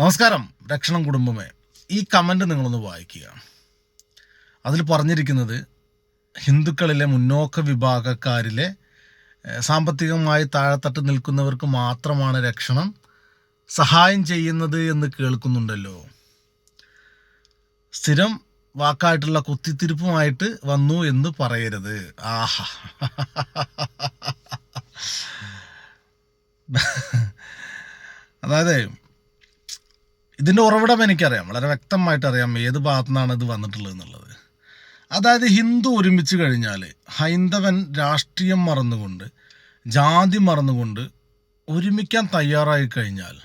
നമസ്കാരം രക്ഷണം കുടുംബമേ. ഈ കമന്റ് നിങ്ങളൊന്ന് വായിക്കുക. അതിൽ പറഞ്ഞിരിക്കുന്നത് ഹിന്ദുക്കളിലെ മുന്നോക്ക വിഭാഗക്കാരിലെ സാമ്പത്തികമായി താഴെത്തട്ട് നിൽക്കുന്നവർക്ക് മാത്രമാണ് രക്ഷണം സഹായം ചെയ്യുന്നത് എന്ന് കേൾക്കുന്നുണ്ടല്ലോ. സ്ഥിരം വാക്കായിട്ടുള്ള കുത്തിത്തിരിപ്പുമായിട്ട് വന്നു എന്ന് പറയരുത്. ആഹാ. അതായത് ഇതിന്റെ ഉറവിടം എനിക്കറിയാം. വളരെ വ്യക്തമായിട്ട് അറിയാം ഏത് ഭാഗത്തു നിന്നാണ് ഇത് വന്നിട്ടുള്ളത് എന്നുള്ളത്. അതായത് ഹിന്ദു ഒരുമിച്ച് കഴിഞ്ഞാൽ ഹൈന്ദവൻ രാഷ്ട്രീയം മറന്നുകൊണ്ട് ജാതി മറന്നുകൊണ്ട് ഒരുമിക്കാൻ തയ്യാറായി കഴിഞ്ഞാൽ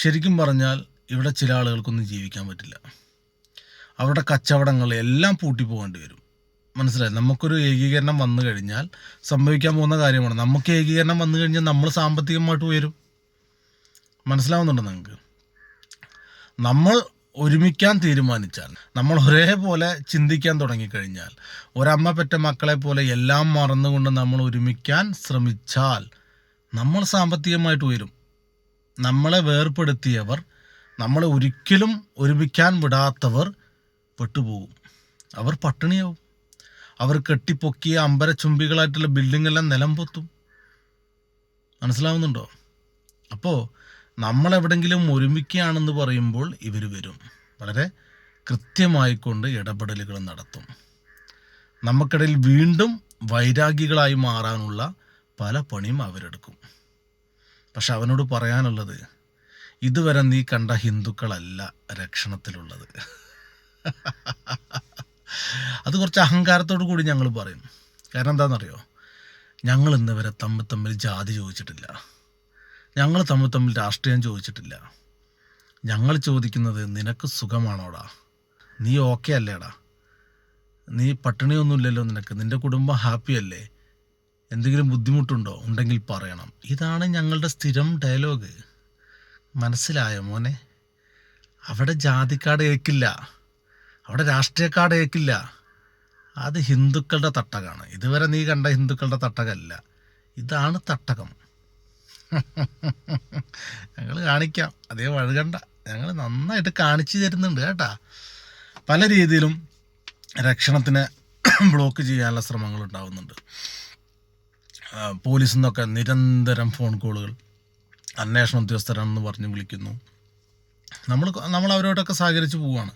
ശരിക്കും പറഞ്ഞാൽ ഇവിടെ ചില ആളുകൾക്കൊന്നും ജീവിക്കാൻ പറ്റില്ല. അവരുടെ കച്ചവടങ്ങൾ എല്ലാം പൂട്ടി പോകേണ്ടി വരും. മനസ്സിലായി? നമുക്കൊരു ഏകീകരണം വന്നു കഴിഞ്ഞാൽ സംഭവിക്കാൻ പോകുന്ന കാര്യമാണ്. നമുക്ക് ഏകീകരണം വന്നു കഴിഞ്ഞാൽ നമ്മൾ സാമ്പത്തികമായിട്ട് ഉയരും. മനസ്സിലാവുന്നുണ്ടോ നിങ്ങൾക്ക്? നമ്മൾ ഒരുമിക്കാൻ തീരുമാനിച്ചാൽ നമ്മൾ ഒരേപോലെ ചിന്തിക്കാൻ തുടങ്ങിക്കഴിഞ്ഞാൽ ഒരമ്മ പെറ്റ മക്കളെ പോലെ എല്ലാം മറന്നുകൊണ്ട് നമ്മൾ ഒരുമിക്കാൻ ശ്രമിച്ചാൽ നമ്മൾ സാമ്പത്തികമായിട്ട് ഉയരും. നമ്മളെ വേർപ്പെടുത്തിയവർ നമ്മളെ ഒരിക്കലും ഒരുമിക്കാൻ വിടാത്തവർ പെട്ടുപോകും. അവർ പട്ടിണിയാവും. അവർ കെട്ടിപ്പൊക്കിയ അമ്പരച്ചുംബികളായിട്ടുള്ള ബിൽഡിംഗ് എല്ലാം നിലം പൊത്തും മനസ്സിലാവുന്നുണ്ടോ? അപ്പോൾ നമ്മളെവിടെങ്കിലും ഒരുമിക്കുകയാണെന്ന് പറയുമ്പോൾ ഇവർ വരും. വളരെ കൃത്യമായിക്കൊണ്ട് ഇടപെടലുകൾ നടത്തും. നമുക്കിടയിൽ വീണ്ടും വൈരാഗികളായി മാറാനുള്ള പല പണിയും അവരെടുക്കും. പക്ഷെ അവനോട് പറയാനുള്ളത് ഇതുവരെ നീ കണ്ട ഹിന്ദുക്കളല്ല രക്ഷണത്തിലുള്ളത്. അത് കുറച്ച് അഹങ്കാരത്തോടു കൂടി ഞങ്ങൾ പറയും. കാരണം എന്താണെന്നറിയോ? ഞങ്ങൾ ഇന്നുവരെ തമ്മിൽ തമ്മിൽ ജാതി ചോദിച്ചിട്ടില്ല. ഞങ്ങൾ തമ്മിൽ തമ്മിൽ രാഷ്ട്രീയം ചോദിച്ചിട്ടില്ല. ഞങ്ങൾ ചോദിക്കുന്നത് നിനക്ക് സുഖമാണോടാ? നീ ഓക്കെ അല്ലേടാ? നീ പട്ടിണിയൊന്നുമില്ലല്ലോ നിനക്ക്. നിന്റെ കുടുംബം ഹാപ്പി അല്ലേ? എന്തെങ്കിലും ബുദ്ധിമുട്ടുണ്ടോ? ഉണ്ടെങ്കിൽ പറയണം. ഇതാണ് ഞങ്ങളുടെ സ്ഥിരം ഡയലോഗ് മനസ്സിലായോ മോനെ? അവിടെ ജാതിക്കാട് ഏക്കില്ല. അവിടെ രാഷ്ട്രീയക്കാട് ഏക്കില്ല. അത് ഹിന്ദുക്കളുടെ തട്ടകമാണ് ഇതുവരെ നീ കണ്ട ഹിന്ദുക്കളുടെ തട്ടകമല്ല ഇതാണ് തട്ടകം. ഞങ്ങൾ കാണിക്കാം. അതേ വഴുകണ്ട. ഞങ്ങൾ നന്നായിട്ട് കാണിച്ചു തരുന്നുണ്ട് കേട്ടാ. പല രീതിയിലും രക്ഷണത്തിന് ബ്ലോക്ക് ചെയ്യാനുള്ള ശ്രമങ്ങൾ ഉണ്ടാവുന്നുണ്ട്. ആ, പോലീസിൽ നിന്നൊക്കെ നിരന്തരം ഫോൺ കോളുകൾ അന്വേഷണ ഉദ്യോഗസ്ഥരാണെന്ന് പറഞ്ഞ് വിളിക്കുന്നു. നമ്മൾ നമ്മൾ അവരോടൊക്കെ സഹകരിച്ച് പോവുകയാണ്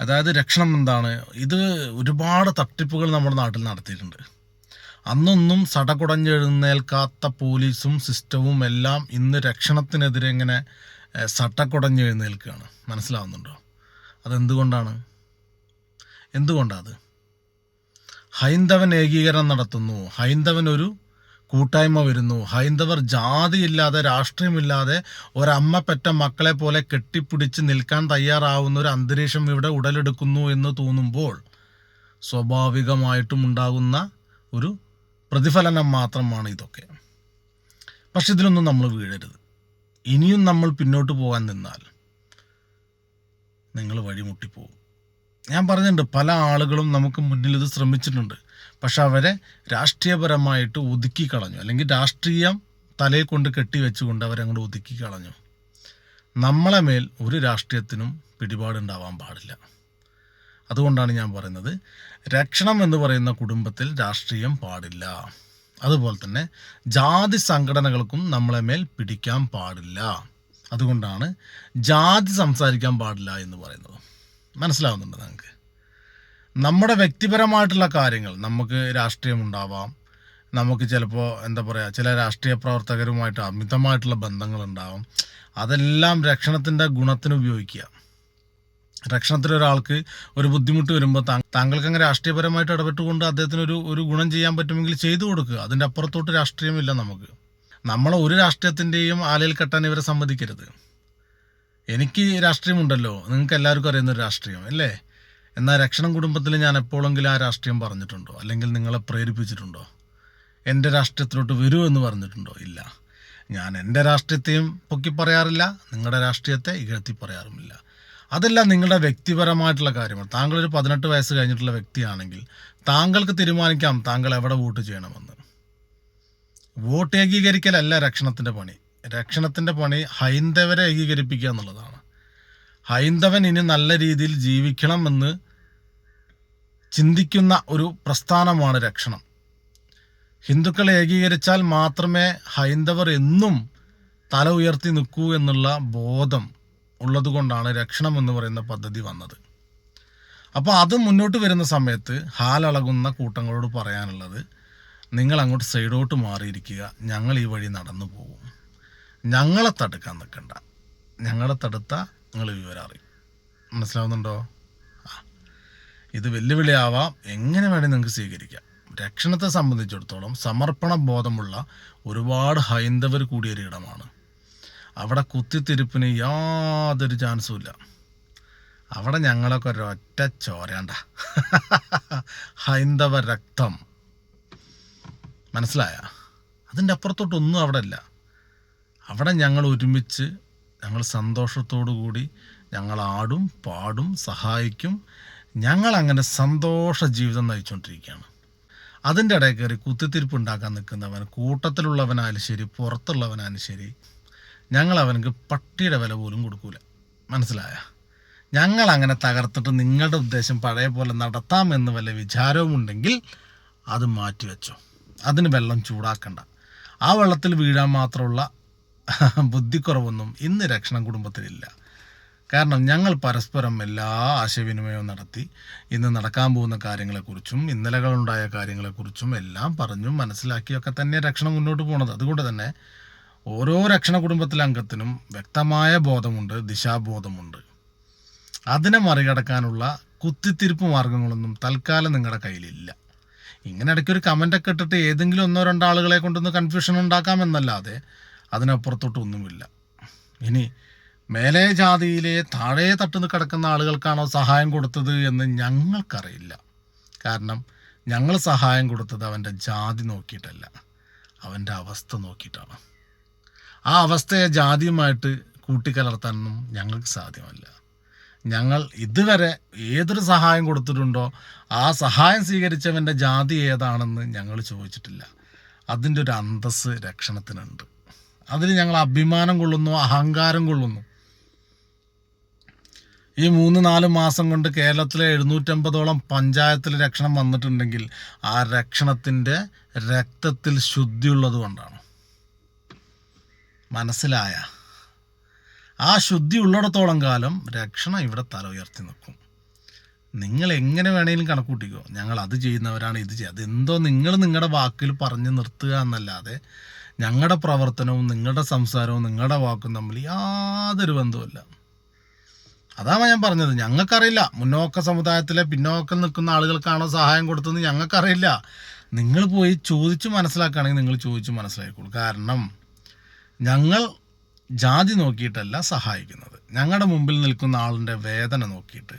അതായത് രക്ഷണം എന്താണ്? ഇത് ഒരുപാട് തട്ടിപ്പുകൾ നമ്മുടെ നാട്ടിൽ നടത്തിയിട്ടുണ്ട്. അന്നൊന്നും സടകുടഞ്ഞെഴുന്നേൽക്കാത്ത പോലീസും സിസ്റ്റവും എല്ലാം ഇന്ന് രക്ഷണത്തിനെതിരെ ഇങ്ങനെ സട്ടക്കുടഞ്ഞെഴുന്നേൽക്കുകയാണ് മനസ്സിലാവുന്നുണ്ടോ? അതെന്തുകൊണ്ടാണ്? എന്തുകൊണ്ടാണ് അത്? ഹൈന്ദവൻ ഏകീകരണം നടത്തുന്നു. ഹൈന്ദവൻ ഒരു കൂട്ടായ്മ വരുന്നു. ഹൈന്ദവർ ജാതിയില്ലാതെ രാഷ്ട്രീയമില്ലാതെ ഒരമ്മ പെറ്റ മക്കളെ പോലെ കെട്ടിപ്പിടിച്ച് നിൽക്കാൻ തയ്യാറാവുന്ന ഒരു അന്തരീക്ഷം ഇവിടെ ഉടലെടുക്കുന്നു എന്ന് തോന്നുമ്പോൾ സ്വാഭാവികമായിട്ടും ഉണ്ടാകുന്ന ഒരു പ്രതിഫലനം മാത്രമാണ് ഇതൊക്കെ. പക്ഷെ ഇതിലൊന്നും നമ്മൾ വീഴരുത്. ഇനിയും നമ്മൾ പിന്നോട്ട് പോകാൻ നിന്നാൽ നിങ്ങൾ വഴിമുട്ടിപ്പോകും ഞാൻ പറഞ്ഞിട്ടുണ്ട് പല ആളുകളും നമുക്ക് മുന്നിൽ ഇത് ശ്രമിച്ചിട്ടുണ്ട്. പക്ഷെ അവരെ രാഷ്ട്രീയപരമായിട്ട് ഒതുക്കി കളഞ്ഞു അല്ലെങ്കിൽ രാഷ്ട്രീയം തലയിൽ കൊണ്ട് കെട്ടി വെച്ചുകൊണ്ട് അവരങ്ങോട്ട് ഒതുക്കി കളഞ്ഞു നമ്മളെ മേൽ ഒരു രാഷ്ട്രീയത്തിനും പിടിപാടുണ്ടാവാൻ പാടില്ല. അതുകൊണ്ടാണ് ഞാൻ പറയുന്നത്. രക്ഷണം എന്ന് പറയുന്ന കുടുംബത്തിൽ രാഷ്ട്രീയം പാടില്ല. അതുപോലെ തന്നെ ജാതി സംഘടനകൾക്കും നമ്മളെ മേൽ പിടിക്കാൻ പാടില്ല. അതുകൊണ്ടാണ് ജാതി സംസാരിക്കാൻ പാടില്ല എന്ന് പറയുന്നത്. മനസ്സിലാവുന്നുണ്ട് നിങ്ങൾക്ക്? നമ്മുടെ വ്യക്തിപരമായിട്ടുള്ള കാര്യങ്ങൾ നമുക്ക് രാഷ്ട്രീയം ഉണ്ടാവാം. നമുക്ക് ചിലപ്പോൾ എന്താ പറയുക ചില രാഷ്ട്രീയ പ്രവർത്തകരുമായിട്ട് അമിതമായിട്ടുള്ള ബന്ധങ്ങളുണ്ടാവും. അതെല്ലാം രക്ഷണത്തിന്റെ ഗുണത്തിന് ഉപയോഗിക്കുക. രക്ഷണത്തിൽ ഒരാൾക്ക് ഒരു ബുദ്ധിമുട്ട് വരുമ്പോൾ താങ്കൾക്ക് അങ്ങനെ രാഷ്ട്രീയപരമായിട്ട് ഇടപെട്ടുകൊണ്ട് അദ്ദേഹത്തിന് ഒരു ഒരു ഗുണം ചെയ്യാൻ പറ്റുമെങ്കിൽ ചെയ്തു കൊടുക്കുക അതിന്റെ അപ്പുറത്തോട്ട് രാഷ്ട്രീയമില്ല നമുക്ക്. നമ്മളെ ഒരു രാഷ്ട്രീയത്തിന്റെയും ആലയിൽ കെട്ടാൻ ഇവരെ സമ്മതിക്കരുത്. എനിക്ക് രാഷ്ട്രീയമുണ്ടല്ലോ. നിങ്ങൾക്ക് എല്ലാവർക്കും അറിയുന്ന ഒരു രാഷ്ട്രീയം അല്ലേ? എന്നാൽ രക്ഷണം കുടുംബത്തിൽ ഞാൻ എപ്പോഴെങ്കിലും ആ രാഷ്ട്രീയം പറഞ്ഞിട്ടുണ്ടോ? അല്ലെങ്കിൽ നിങ്ങളെ പ്രേരിപ്പിച്ചിട്ടുണ്ടോ? എന്റെ രാഷ്ട്രീയത്തിലോട്ട് വരൂ എന്ന് പറഞ്ഞിട്ടുണ്ടോ? ഇല്ല. ഞാൻ എന്റെ രാഷ്ട്രീയത്തെയും പൊക്കി പറയാറില്ല. നിങ്ങളുടെ രാഷ്ട്രീയത്തെ ഇകഴ്ത്തി പറയാറുമില്ല. അതെല്ലാം നിങ്ങളുടെ വ്യക്തിപരമായിട്ടുള്ള കാര്യമാണ് താങ്കളൊരു പതിനെട്ട് വയസ്സ് കഴിഞ്ഞിട്ടുള്ള വ്യക്തിയാണെങ്കിൽ താങ്കൾക്ക് തീരുമാനിക്കാം താങ്കൾ എവിടെ വോട്ട് ചെയ്യണമെന്ന്. വോട്ട് ഏകീകരിക്കലല്ല രക്ഷണത്തിന്റെ പണി. രക്ഷണത്തിന്റെ പണി ഹൈന്ദവരെ ഏകീകരിപ്പിക്കുക എന്നുള്ളതാണ്. ഹൈന്ദവൻ ഇനി നല്ല രീതിയിൽ ജീവിക്കണമെന്ന് ചിന്തിക്കുന്ന ഒരു പ്രസ്ഥാനമാണ് രക്ഷണം. ഹിന്ദുക്കളെ ഏകീകരിച്ചാൽ മാത്രമേ ഹൈന്ദവർ എന്നും തല ഉയർത്തി നിൽക്കൂ എന്നുള്ള ബോധം ഉള്ളതുകൊണ്ടാണ് രക്ഷണം എന്ന് പറയുന്ന പദ്ധതി വന്നത്. അപ്പോൾ അത് മുന്നോട്ട് വരുന്ന സമയത്ത് ഹാലളകുന്ന കൂട്ടങ്ങളോട് പറയാനുള്ളത് നിങ്ങൾ അങ്ങോട്ട് സൈഡോട്ട് മാറിയിരിക്കുക. ഞങ്ങൾ ഈ വഴി നടന്നു പോകും. ഞങ്ങളെ തടുക്കാൻ നിൽക്കണ്ട. ഞങ്ങളെ തടുത്താൽ നിങ്ങൾ വിവരം അറിയും. മനസ്സിലാവുന്നുണ്ടോ? ആ. ഇത് വെല്ലുവിളിയാവാം. എങ്ങനെ വേണേൽ നിങ്ങൾക്ക് സ്വീകരിക്കാം. രക്ഷണത്തെ സംബന്ധിച്ചിടത്തോളം സമർപ്പണ ബോധമുള്ള ഒരുപാട് ഹൈന്ദവർ കൂടിയൊരു ഇടമാണ് അവിടെ കുത്തിത്തിരിപ്പിന് യാതൊരു ചാൻസും ഇല്ല. അവിടെ ഞങ്ങളൊക്കെ ഒരൊറ്റ ചോരണ്ട ഹൈന്ദവ രക്തം. മനസ്സിലായ? അതിന്റെ അപ്പുറത്തോട്ടൊന്നും അവിടെ ഇല്ല. അവിടെ ഞങ്ങൾ ഒരുമിച്ച് ഞങ്ങൾ സന്തോഷത്തോടു കൂടി ഞങ്ങൾ ആടും പാടും സഹായിക്കും. ഞങ്ങൾ അങ്ങനെ സന്തോഷ ജീവിതം നയിച്ചുകൊണ്ടിരിക്കുകയാണ് അതിന്റെ ഇടയിൽ കയറി കുത്തിത്തിരിപ്പ് ഉണ്ടാക്കാൻ നിൽക്കുന്നവൻ കൂട്ടത്തിലുള്ളവനായാലും ശരി പുറത്തുള്ളവനായാലും ശരി ഞങ്ങൾ അവനക്ക് പട്ടിയുടെ വില പോലും കൊടുക്കൂല. മനസ്സിലായ? ഞങ്ങൾ അങ്ങനെ തകർത്തിട്ട് നിങ്ങളുടെ ഉദ്ദേശം പഴയ പോലെ നടത്താമെന്ന് വല്ല വിചാരവുമുണ്ടെങ്കിൽ അത് മാറ്റിവെച്ചോ അതിന് വെള്ളം ചൂടാക്കണ്ട. ആ വെള്ളത്തിൽ വീഴാൻ മാത്രമുള്ള ബുദ്ധിക്കുറവൊന്നും ഇന്ന് രക്ഷണം കുടുംബത്തിലില്ല. കാരണം ഞങ്ങൾ പരസ്പരം എല്ലാ ആശയവിനിമയവും നടത്തി ഇന്ന് നടക്കാൻ പോകുന്ന കാര്യങ്ങളെക്കുറിച്ചും ഇന്നലകളുണ്ടായ കാര്യങ്ങളെക്കുറിച്ചും എല്ലാം പറഞ്ഞും മനസ്സിലാക്കിയൊക്കെ തന്നെ രക്ഷണം മുന്നോട്ട് പോകുന്നത് അതുകൊണ്ട് തന്നെ ഓരോ രക്ഷണ കുടുംബത്തിലെ അംഗത്തിനും വ്യക്തമായ ബോധമുണ്ട് ദിശാബോധമുണ്ട്. അതിനെ മറികടക്കാനുള്ള കുത്തിത്തിരിപ്പ് മാർഗങ്ങളൊന്നും തൽക്കാലം നിങ്ങളുടെ കയ്യിലില്ല. ഇങ്ങനെ ഇടയ്ക്ക് ഒരു കമന്റൊക്കെ ഇട്ടിട്ട് ഏതെങ്കിലും ഒന്നോ രണ്ടോ ആളുകളെ കൊണ്ടൊന്ന് കൺഫ്യൂഷൻ ഉണ്ടാക്കാമെന്നല്ലാതെ അതിനപ്പുറത്തോട്ടൊന്നുമില്ല ഇനി മേലെ ജാതിയിലെ താഴെ തട്ടുന്ന് കിടക്കുന്ന ആളുകൾക്കാണോ സഹായം കൊടുത്തത് എന്ന് ഞങ്ങൾക്കറിയില്ല. കാരണം ഞങ്ങൾ സഹായം കൊടുത്തത് അവന്റെ ജാതി നോക്കിയിട്ടല്ല അവന്റെ അവസ്ഥ നോക്കിയിട്ടാണ്. ആ അവസ്ഥയെ ജാതിയുമായിട്ട് കൂട്ടിക്കലർത്താനൊന്നും ഞങ്ങൾക്ക് സാധ്യമല്ല. ഞങ്ങൾ ഇതുവരെ ഏതൊരു സഹായം കൊടുത്തിട്ടുണ്ടോ ആ സഹായം സ്വീകരിച്ചവന്റെ ജാതി ഏതാണെന്ന് ഞങ്ങൾ ചോദിച്ചിട്ടില്ല. അതിന്റെ ഒരു അന്തസ് രക്ഷണത്തിനുണ്ട്. അതിൽ ഞങ്ങൾ അഭിമാനം കൊള്ളുന്നു അഹങ്കാരം കൊള്ളുന്നു. ഈ മൂന്ന് നാല് മാസം കൊണ്ട് കേരളത്തിലെ എഴുന്നൂറ്റമ്പതോളം പഞ്ചായത്തിൽ രക്ഷണം വന്നിട്ടുണ്ടെങ്കിൽ ആ രക്ഷണത്തിന്റെ രക്തത്തിൽ ശുദ്ധിയുള്ളത് കൊണ്ടാണ്. മനസ്സിലായ. ആ ശുദ്ധി ഉള്ളിടത്തോളം കാലം രക്ഷണം ഇവിടെ തല ഉയർത്തി നിൽക്കും. നിങ്ങൾ എങ്ങനെ വേണേലും കണക്കൂട്ടിക്കോ. ഞങ്ങൾ അത് ചെയ്യുന്നവരാണ് ഇത് ചെയ്യുക അതെന്തോ നിങ്ങൾ നിങ്ങളുടെ വാക്കിൽ പറഞ്ഞു നിർത്തുക എന്നല്ലാതെ ഞങ്ങളുടെ പ്രവർത്തനവും നിങ്ങളുടെ സംസാരവും നിങ്ങളുടെ വാക്കും തമ്മിൽ യാതൊരു ബന്ധവുമില്ല. അതാണ് ഞാൻ പറഞ്ഞത്. ഞങ്ങൾക്കറിയില്ല. മുന്നോക്ക സമുദായത്തിലെ പിന്നോക്കം നിൽക്കുന്ന ആളുകൾക്കാണോ സഹായം കൊടുത്തതെന്ന് ഞങ്ങൾക്കറിയില്ല. നിങ്ങൾ പോയി ചോദിച്ച് മനസ്സിലാക്കുകയാണെങ്കിൽ നിങ്ങൾ ചോദിച്ച് മനസ്സിലാക്കിക്കോളൂ. കാരണം ഞങ്ങൾ ജാതി നോക്കിയിട്ടല്ല സഹായിക്കുന്നത്. ഞങ്ങളുടെ മുമ്പിൽ നിൽക്കുന്ന ആളിന്റെ വേദന നോക്കിയിട്ട്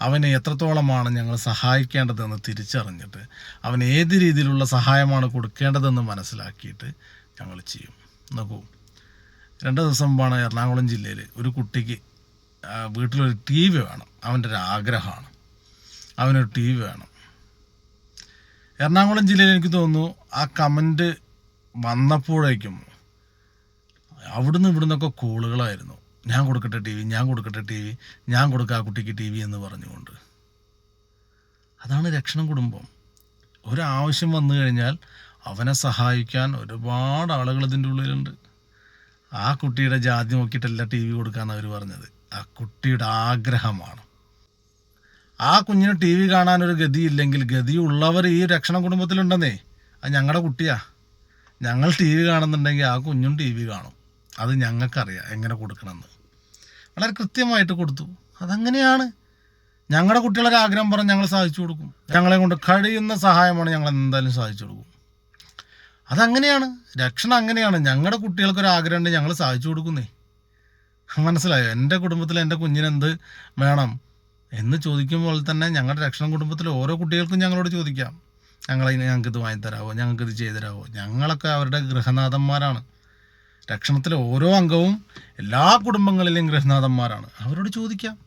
അവനെ എത്രത്തോളമാണ് ഞങ്ങൾ സഹായിക്കേണ്ടതെന്ന് തിരിച്ചറിഞ്ഞിട്ട് അവൻ ഏത് രീതിയിലുള്ള സഹായമാണ് കൊടുക്കേണ്ടതെന്ന് മനസ്സിലാക്കിയിട്ട് ഞങ്ങൾ ചെയ്യും. നോക്കൂ രണ്ട് ദിവസം മുമ്പാണ് എറണാകുളം ജില്ലയിൽ ഒരു കുട്ടിക്ക് വീട്ടിലൊരു ടി വി വേണം. അവന്റെ ഒരു ആഗ്രഹമാണ്. അവനൊരു ടി വി വേണം. എറണാകുളം ജില്ലയിൽ എനിക്ക് തോന്നുന്നു ആ കമന്റ് വന്നപ്പോഴേക്കും അവിടുന്ന് ഇവിടുന്നൊക്കെ കോളുകളായിരുന്നു. ഞാൻ കൊടുക്കട്ടെ ടി വി ഞാൻ കൊടുക്കട്ടെ ടി വി ഞാൻ കൊടുക്കുക ആ കുട്ടിക്ക് ടി വി എന്ന് പറഞ്ഞുകൊണ്ട്. അതാണ് രക്ഷണം കുടുംബം. ഒരാവശ്യം വന്നു കഴിഞ്ഞാൽ അവനെ സഹായിക്കാൻ ഒരുപാട് ആളുകൾ ഇതിന്റെ ഉള്ളിലുണ്ട്. ആ കുട്ടിയുടെ ജാതി നോക്കിയിട്ടല്ല ടി വി കൊടുക്കാമെന്ന് അവർ പറഞ്ഞത്. ആ കുട്ടിയുടെ ആഗ്രഹമാണ്. ആ കുഞ്ഞിന് ടി വി കാണാനൊരു ഗതിയില്ലെങ്കിൽ ഗതിയുള്ളവർ ഈ രക്ഷണ കുടുംബത്തിലുണ്ടെന്നേ. അത് ഞങ്ങളുടെ കുട്ടിയാ. ഞങ്ങൾ ടി വി കാണുന്നുണ്ടെങ്കിൽ ആ കുഞ്ഞും ടി വി കാണും. അത് ഞങ്ങൾക്കറിയാം എങ്ങനെ കൊടുക്കണമെന്ന്. വളരെ കൃത്യമായിട്ട് കൊടുത്തു. അതങ്ങനെയാണ്. ഞങ്ങളുടെ കുട്ടികളൊരു ആഗ്രഹം പറഞ്ഞ് ഞങ്ങൾ സാധിച്ചു കൊടുക്കും. ഞങ്ങളെ കൊണ്ട് കഴിയുന്ന സഹായമാണ് ഞങ്ങൾ എന്തായാലും സാധിച്ചു കൊടുക്കും. അതങ്ങനെയാണ്. രക്ഷണം അങ്ങനെയാണ്. ഞങ്ങളുടെ കുട്ടികൾക്കൊരു ആഗ്രഹം ഉണ്ട് ഞങ്ങൾ സാധിച്ചു കൊടുക്കുന്നേ. മനസ്സിലായോ? എന്റെ കുടുംബത്തിൽ എന്റെ കുഞ്ഞിനെന്ത് വേണം എന്ന് ചോദിക്കുമ്പോൾ തന്നെ ഞങ്ങളുടെ രക്ഷണം കുടുംബത്തിൽ ഓരോ കുട്ടികൾക്കും ഞങ്ങളോട് ചോദിക്കാം. ഞങ്ങളെ ഞങ്ങൾക്കിത് വാങ്ങി വാങ്ങിത്തരാവോ? ഞങ്ങൾക്ക് ഇത് ചെയ്തു തരാവോ ഞങ്ങളൊക്കെ അവരുടെ ഗൃഹനാഥന്മാരാണ്. രക്ഷണത്തിലെ ഓരോ അംഗവും എല്ലാ കുടുംബങ്ങളിലെയും ഗൃഹനാഥന്മാരാണ്. അവരോട് ചോദിക്കാം.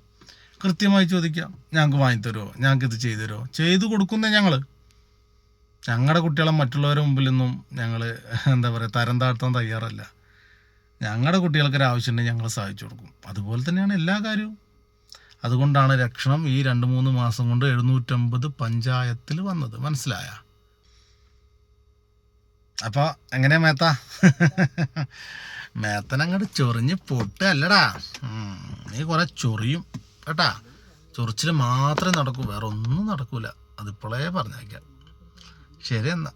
കൃത്യമായി ചോദിക്കാം. ഞങ്ങൾക്ക് വാങ്ങിത്തരുമോ ഞങ്ങൾക്ക് ഇത് ചെയ്തു തരുമോ ചെയ്തു കൊടുക്കുന്നേ ഞങ്ങൾ ഞങ്ങളുടെ കുട്ടികളെ മറ്റുള്ളവരുടെ മുമ്പിലൊന്നും ഞങ്ങൾ എന്താ പറയുക തരം താഴ്ത്താൻ തയ്യാറല്ല. ഞങ്ങളുടെ കുട്ടികൾക്ക് ആവശ്യമുണ്ടെങ്കിൽ ഞങ്ങൾ സഹായിച്ചു കൊടുക്കും. അതുപോലെ തന്നെയാണ് എല്ലാ കാര്യവും. അതുകൊണ്ടാണ് രക്ഷണം ഈ രണ്ട് മൂന്ന് മാസം കൊണ്ട് എഴുന്നൂറ്റമ്പത് പഞ്ചായത്തിൽ വന്നത്. മനസ്സിലായ? അപ്പോൾ എങ്ങനെയാ മേത്ത? മേത്തനങ്ങോട്ട് ചൊറിഞ്ഞ് പൊട്ട് അല്ലടാ നീ കുറെ ചൊറിയും കേട്ടാ? ചൊറിച്ചിൽ മാത്രമേ നടക്കൂ വേറെ ഒന്നും നടക്കൂല. അതിപ്പോളേ പറഞ്ഞേക്കാം. ശരി എന്നാ.